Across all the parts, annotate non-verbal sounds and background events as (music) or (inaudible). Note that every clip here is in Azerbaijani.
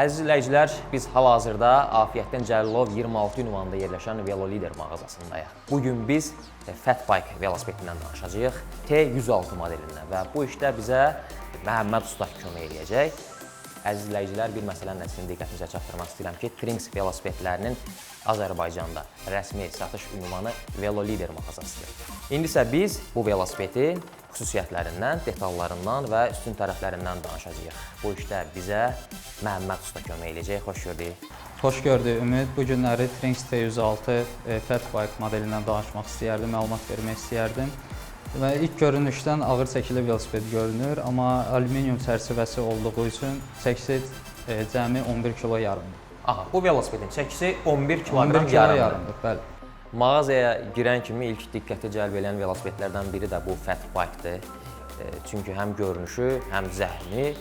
Əziz izləyicilər, biz hal-hazırda Afiyyətdən Cəlilov 26 ünvanında yerləşən Velolider mağazasındayıq. Bu gün biz e, Fat Bike velosipedindən danışacağıq, T106 modelindən və bu işdə bizə Məhəmməd usta kömək eləyəcək. Əziz izləyicilər, bir məsələni də sizin diqqətinizə çatdırmaq istəyirəm ki, Trinks velosipedlərinin Azərbaycanda rəsmi satış ünvanı Velolider mağazasıdır. İndi isə biz bu velosipedin xüsusiyyətlərindən, detallarından və üstün tərəflərindən danışacağıq. Bu işdə bizə Məhəmməd usta kömək eləyəcək. Xoş gördük. Xoş gördük Ümid. Bu günləri Trinks T106 e, Fat Bike modelindən danışmaq istəyərdim, məlumat vermək istəyərdim. Və ilk görünüşdən ağır çəkili velosiped görünür, amma alüminium çərçivəsi olduğu üçün çəkisi e, cəmi 11 kilo yarımdır. Aha, bu velosipedin çəkisi 11 11 kiloqram kilo yarımdır. yarımdır, bəli. Mağazaya girən kimi ilk diqqəti cəlb edən velosipedlərdən biri də bu Fat Bike-dır. E, Çünki həm görünüşü, həm zəhmi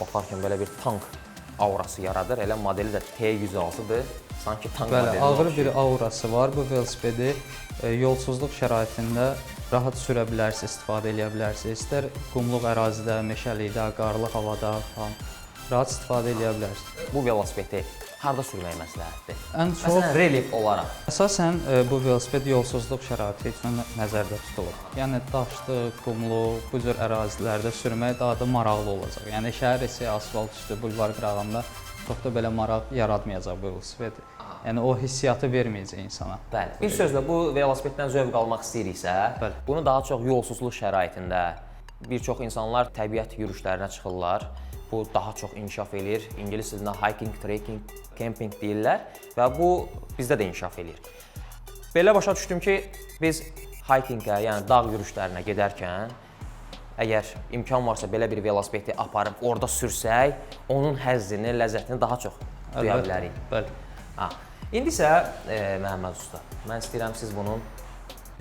baxarkən belə bir tank aurası yaradır. Elə modeli də T106-dır. Sanki tank Bəli, modelinə ağır oxşayır. bir aurası var. Bu velosipedi e, yolsuzluq şəraitində rahat sürə bilərsiniz, istifadə edə bilərsiniz. İstər qumluq ərazidə, meşəlikdə, qarlı havada falan rahat istifadə edə bilərsiniz. Bu velosipedi harda sürmək məsləhətdir? Ən çox Məsələn, relyef olaraq. Əsasən e, bu velosiped yolsuzluq şəraiti üçün nəzərdə tutulub. Yəni daşlı, qumlu, bu cür ərazilərdə sürmək daha da maraqlı olacaq. Yəni şəhər içi asfalt üstü, bulvar qırağında çox da belə maraq yaratmayacaq bu velosiped. Yəni o hissiyatı verməyəcək insana. Bəli. Bir sözlə bu velosipeddən zövq almaq istəyiriksə, Bəli. bunu daha çox yolsuzluq şəraitində bir çox insanlar təbiət yürüşlərinə çıxırlar. Bu daha çox inkişaf eləyir. İngilis dilində hiking, trekking, camping deyirlər və bu bizdə də inkişaf eləyir. Belə başa düşdüm ki, biz hikingə, yəni dağ yürüşlərinə gedərkən əgər imkan varsa belə bir velosipedi aparıb orada sürsək, onun həzzini, ləzzətini daha çox duya bilərik. Bəli. Ha. İndi isə e, Məhəmməd usta, mən istəyirəm siz bunun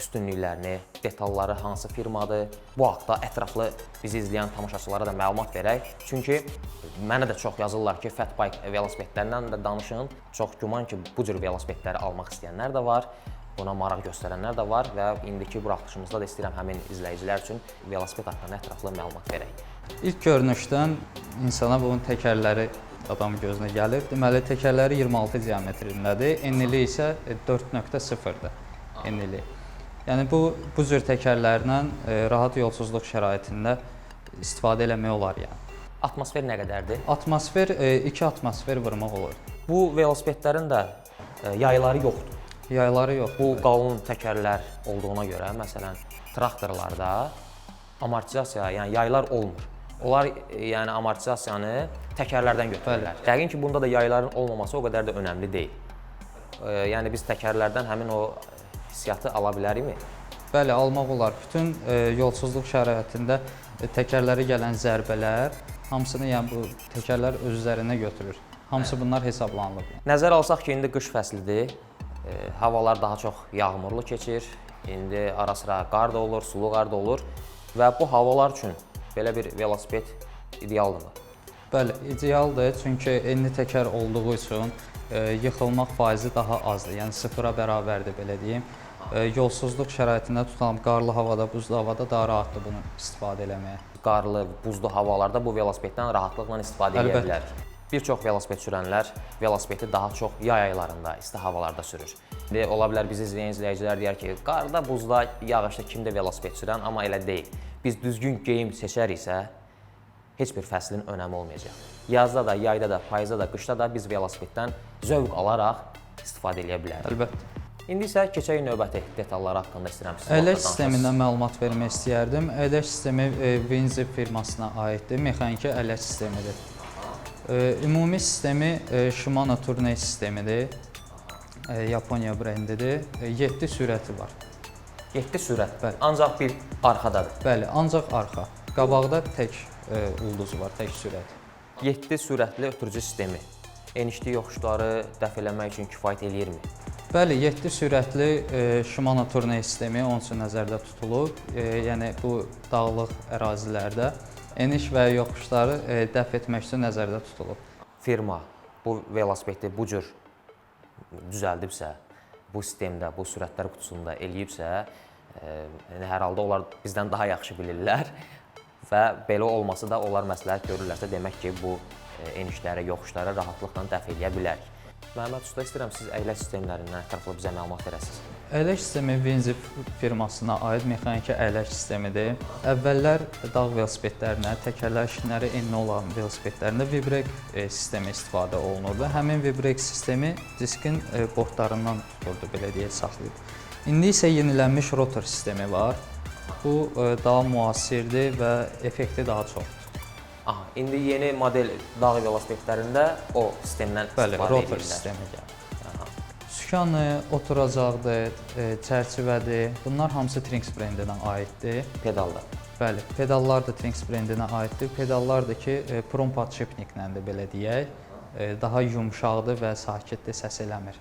üstünlüklərini, detalları hansı firmadır, bu haqqda ətraflı bizi izləyən tamaşaçılara da məlumat verək. Çünki mənə də çox yazırlar ki, Fatbike velosipedlərindən də danışın. Çox güman ki, bu cür velosipedləri almaq istəyənlər də var. Buna maraq göstərənlər də var və indiki buraxılışımızda da istəyirəm həmin izləyicilər üçün velosiped haqqında ətraflı məlumat verək. İlk görünüşdən insana bunun təkərləri adam gözünə gəlir. Deməli təkərləri 26 diametrindədir, enliliyi isə 4.0-dır. Enliliyi. Yəni bu bu cür təkərlərlə e, rahat yolsuzluq şəraitində istifadə eləmək olar yəni. Atmosfer nə qədərdir? Atmosfer 2 atmosfer vurmaq olur. Bu velosipedlərin də e, yayları yoxdur. Yayları yox. Bu qalın təkərlər olduğuna görə, məsələn, traktorlarda amortizasiya, yəni yaylar olmur. Onlar e, yəni amortizasiyanı təkərlərdən götürürlər. Yəqin ki, bunda da yayların olmaması o qədər də önəmli deyil. E, Yəni biz təkərlərdən həmin o hissiyatı ala bilərikmi? Bəli, almaq olar. Bütün e, yolsuzluq şəraitində e, təkərlərə gələn zərbələr hamısını yəni bu təkərlər öz üzərinə götürür. Hamısı bunlar hesablanılıb. Nəzərə alsaq ki, indi qış fəslidir. E, havalar daha çox yağmurlu keçir. İndi ara-sıra qar da olur, sulu qar da olur və bu havalar üçün belə bir velosiped idealdırmı? Bəli, idealdır çünki enli təkər olduğu üçün e, yıxılmaq faizi daha azdır. Yəni sıfıra bərabərdir belə deyim. Yolsuzluq şəraitində tutulan qarlı havada, buzlu havada daha rahatdır bunu istifadə eləməyə. qarlı, buzlu havalarda bu velosipeddən rahatlıqla istifadə edə bilər. Bir çox velosiped sürənlər velosipedi daha çox yay aylarında, isti havalarda sürür. İndi ola bilər bizi izləyən izləyicilər deyər ki, qarda, buzda, yağışda kimdə velosiped sürən, amma elə deyil. Biz düzgün geyim seçəriksə, heç bir fəslin önəmi olmayacaq. Yazda da, yayda da, payızda da, qışda da biz velosipeddən zövq alaraq istifadə edə bilərik. Əlbəttə. İndi isə keçək növbəti detallar haqqında istəyirəm sizə. Əyləc sistemindən məlumat vermək istəyərdim. Əyləc sistemi e, Winzi firmasına aiddir. Mexaniki əyləc sistemidir. E, Ümumi sistemi e, Shimano Tourneo sistemidir. Yaponiya brendidir. 7 sürəti var. 7 sürət, Bəli. ancaq bir arxadadır. Bəli, ancaq arxa. Qabaqda tək ulduzu var, tək sürət. 7 sürətli ötürücü sistemi enişli yoxuşları dəf eləmək üçün kifayət eləyirmi? Bəli, 7 sürətli e, Shimano Tourneo sistemi onun üçün nəzərdə tutulub. E, yəni bu dağlıq ərazilərdə eniş və yoxuşları e, dəf etmək üçün nəzərdə tutulub. Firma bu velosipedi bu cür düzəldibsə, bu sistemdə, bu sürətlər qutusunda eləyibsə, e, yəni hər halda onlar bizdən daha yaxşı bilirlər (laughs) və belə olması da onlar məsləhət görürlərsə, demək ki, bu e, enişlərə, yoxuşlara rahatlıqla dəf edə bilərik. Məhəmməd usta istəyirəm siz əylək sistemlərindən ətraflı bizə məlumat verəsiniz. Əylək sistemi Vinzi firmasına aid mexaniki əylək sistemidir. Əvvəllər dağ velosipedlərinə, təkərlər şinləri enli olan velosipedlərində vibrek e, sistemi istifadə olunurdu. Həmin vibrek sistemi diskin e, bortlarından tuturdu, belə deyək, saxlayıb. İndi isə yenilənmiş rotor sistemi var. Bu e, daha müasirdir və effekti daha çoxdur. Aha, indi yeni model dağ velosipedlərində o sistemdən Bəli, istifadə rotor edirlər. sistemi gəlir. Aha. Sükanı, oturacaqdır, e, çərçivədir. Bunlar hamısı Trinks brendinə aiddir. Pedalda. Bəli, pedallar da Trinks brendinə aiddir. Pedallar da ki, e, Prom podşipniklədir belə deyək. E, Daha yumşaqdır və sakitdir, səs eləmir.